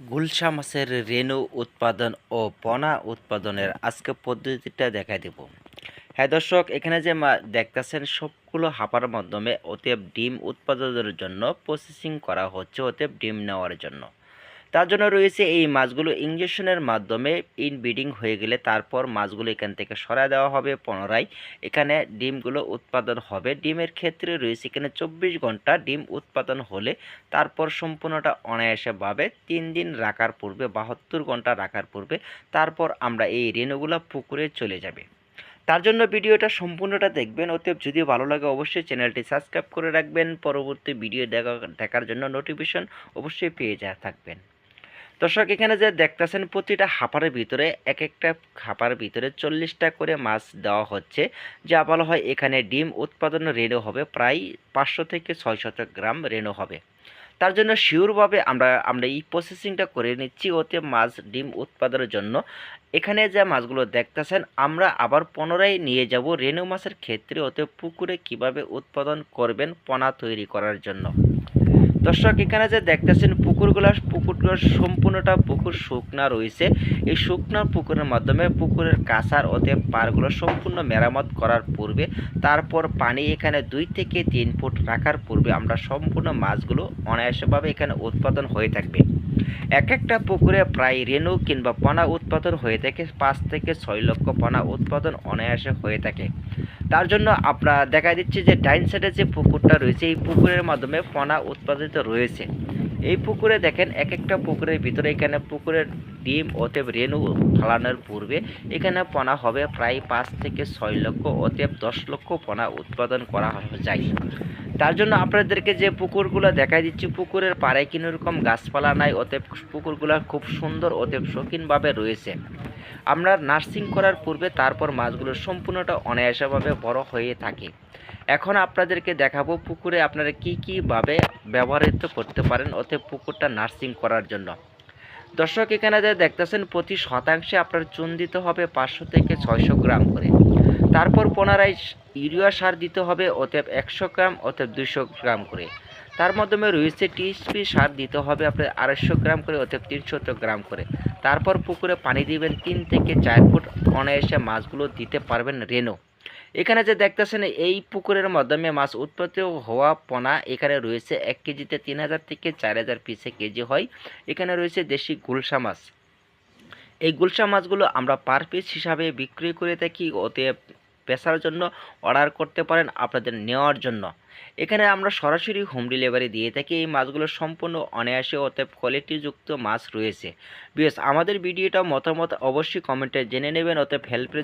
গুলশা মাছের রেণু উৎপাদন ও পনা উৎপাদনের আজকে পদ্ধতিটা দেখা দেব। হ্যাঁ দর্শক, এখানে যে দেখতেছেন, সবগুলো হাঁপার মাধ্যমে অতএব ডিম উৎপাদনের জন্য প্রসেসিং করা হচ্ছে, অতএব ডিম নেওয়ার জন্য। তার জন্য রয়েছে এই মাছগুলো ইঞ্জেকশনের মাধ্যমে ইনব্রিডিং হয়ে গেলে তারপর মাছগুলো এখান থেকে সরা দেওয়া হবে পুনরায়। এখানে ডিমগুলো উৎপাদন হবে। ডিমের ক্ষেত্রে রয়েছে এখানে চব্বিশ ঘণ্টা ডিম উৎপাদন হলে তারপর সম্পূর্ণটা অনায়াসেভাবে তিন দিন রাখার পূর্বে, বাহাত্তর ঘণ্টা রাখার পূর্বে তারপর আমরা এই রেণুগুলো পুকুরে চলে যাবে। তার জন্য ভিডিওটা সম্পূর্ণটা দেখবেন। অতএব যদি ভালো লাগে অবশ্যই চ্যানেলটি সাবস্ক্রাইব করে রাখবেন। পরবর্তী ভিডিও দেখা দেখার জন্য নোটিফিকেশন অবশ্যই পেয়ে যা থাকবেন। দর্শক, এখানে যে দেখতেছেন প্রতিটা হাঁপারের ভিতরে এক একটা হাঁপার ভিতরে চল্লিশটা করে মাছ দেওয়া হচ্ছে। যা বলা হয় এখানে ডিম উৎপাদন রেণু হবে, প্রায় পাঁচশো থেকে ছয়শত গ্রাম রেণু হবে। তার জন্য শিওরভাবে আমরা আমরা এই প্রসেসিংটা করে নিচ্ছি ওতে মাছ ডিম উৎপাদনের জন্য। এখানে যে মাছগুলো দেখতেছেন, আমরা আবার পুনরায় নিয়ে যাব রেণু মাছের ক্ষেত্রে ওতে পুকুরে কীভাবে উৎপাদন করবেন, পোনা তৈরি করার জন্য। দর্শক, এখানে যে দেখতেছেন পুকুরগুলো পুকুরগুলোর সম্পূর্ণটা পুকুর শুকনা রয়েছে। এই শুকনা পুকুরের মাধ্যমে পুকুরের কাঁচার ওতে পারগুলো সম্পূর্ণ মেরামত করার পূর্বে, তারপর পানি এখানে দুই থেকে তিন ফুট রাখার পূর্বে আমরা সম্পূর্ণ মাছগুলো অনায়াসভাবে এখানে উৎপাদন হয়ে থাকবে। এক একটা পুকুরে প্রায় রেণু কিংবা পোনা উৎপাদন হয়ে থাকে, পাঁচ থেকে ছয় লক্ষ পোনা উৎপাদন অনায়াসে হয়ে থাকে। তার জন্য আমরা দেখা দিচ্ছি যে ডাইন সাইডে যে পুকুরটা রয়েছে, এই পুকুরের মাধ্যমে পোনা উৎপাদিত রয়েছে। এই পুকুরে দেখেন এক একটা পুকুরের ভিতরে এখানে পুকুরের ডিম, অতএব রেণু ফালানোর পূর্বে এখানে পোনা হবে প্রায় পাঁচ থেকে ছয় লক্ষ, অতএব দশ লক্ষ পোনা উৎপাদন করা যায়। তার জন্য আপনাদেরকে যে পুকুরগুলো দেখাই দিচ্ছি, পুকুরের পাড়ে কোনো রকম গাছপালা নাই, অতএব পুকুরগুলো খুব সুন্দর, অতএব শৌখিনভাবে রয়েছে। আমরা নার্সিং করার পূর্বে তারপর মাছগুলো সম্পূর্ণটা অনায়াসভাবে বড় হয়ে থাকে। এখন আপনাদেরকে দেখাবো পুকুরে আপনারা কি কীভাবে ব্যবহৃত করতে পারেন অতএব পুকুরটা নার্সিং করার জন্য। দর্শক, এখানে যা দেখতেছেন, প্রতি শতাংশে আপনার চুন দিতে হবে পাঁচশো থেকে ছয়শো গ্রাম করে। তারপর পুনরায় ইউরিয়া সার দিতে হবে অতএব একশো গ্রাম অতএব দুশো গ্রাম করে। তার মাধ্যমে রয়েছে টিএসপি সার দিতে হবে আপনার আড়াইশো গ্রাম করে অতএব তিনশো গ্রাম করে। তারপর পুকুরে পানি দিবেন তিন থেকে চার ফুট। অনায়াসে মাছগুলো দিতে পারবেন রেনো এখানে যে দেখতেছেন, এই পুকুরের মাধ্যমে মাছ উৎপত্তি হওয়া পোনা এখানে রয়েছে এক কেজিতে তিন হাজার থেকে চার হাজার পিসে কেজি হয়। এখানে রয়েছে দেশি গুলশা মাছ। এই গুলশা মাছগুলো আমরা পার পিস হিসাবে বিক্রি করে থাকি, অতএব পেশার জন্য অর্ডার করতে পারেন আপনাদের নেওয়ার জন্য। এখানে আমরা সরাসরি হোম ডেলিভারি দিয়ে থাকি। এই মাছগুলো সম্পূর্ণ অনায়াসে অতএব কোয়ালিটিযুক্ত মাছ রয়েছে। বিএস আমাদের ভিডিওটা মতামত অবশ্যই কমেন্টে জেনে নেবেন, অতএব হেল্পের